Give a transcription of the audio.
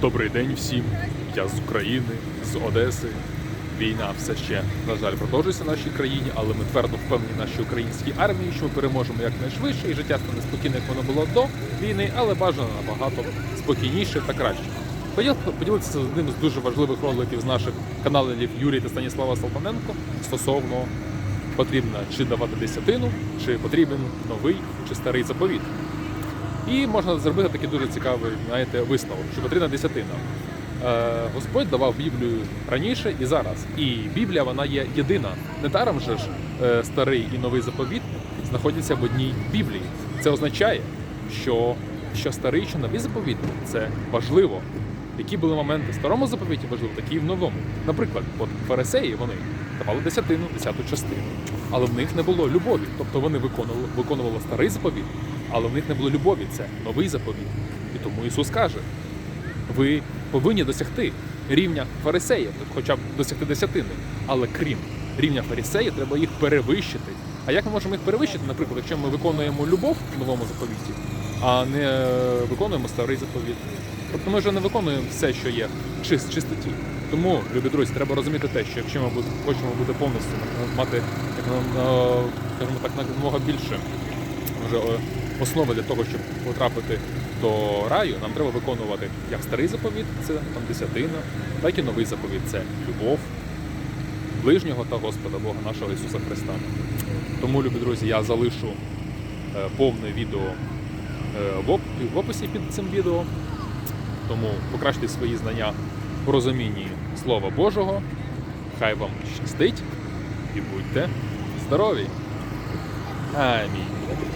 Добрий день всім. Я з України, з Одеси. Війна все ще, на жаль, продовжується в нашій країні, але ми твердо впевнені нашій українській армії, що ми переможемо якнайшвидше, і життя стане спокійне, як воно було до війни, але бажано набагато спокійніше та краще. Поділитися з одним з дуже важливих роликів з наших каналів Юрій та Станіслава Салтаненко стосовно потрібно чи давати десятину, чи потрібен новий чи старий заповіт. І можна зробити такий дуже цікавий, знаєте, висновок, що потрібна десятина. Е, Господь давав Біблію раніше і зараз. І Біблія вона є єдина. Недаром же ж е, старий і новий заповіт знаходяться в одній Біблії. Це означає, що, що старий, що новий заповіт це важливо. Які були моменти в старому заповіті важливо, такі і в новому. Наприклад, от фарисеї вони давали десятину, десяту частину, але в них не було любові. Тобто вони виконували, виконували старий заповіт, але в них не було любові. Це новий заповіт. І тому Ісус каже: ви повинні досягти рівня фарисеїв, хоча б досягти десятини. Але крім рівня фарисеїв, треба їх перевищити. А як ми можемо їх перевищити, наприклад, якщо ми виконуємо любов в новому заповіті, а не виконуємо старий заповіт? Тобто ми вже не виконуємо все, що є в чис- чистоті. Тому, любі друзі, треба розуміти те, що якщо ми хочемо бути повністю мати, як нам, е, скажімо так, намога більше вже е, основи для того, щоб потрапити до раю, нам треба виконувати як старий заповіт, це там десятина, так і новий заповіт це любов ближнього та Господа Бога нашого Ісуса Христа. Тому, любі друзі, я залишу е, повне відео е, в описі під цим відео. Тому покращте свої знання в розумінні Слова Божого. Хай вам щастить і будьте здорові! Амінь.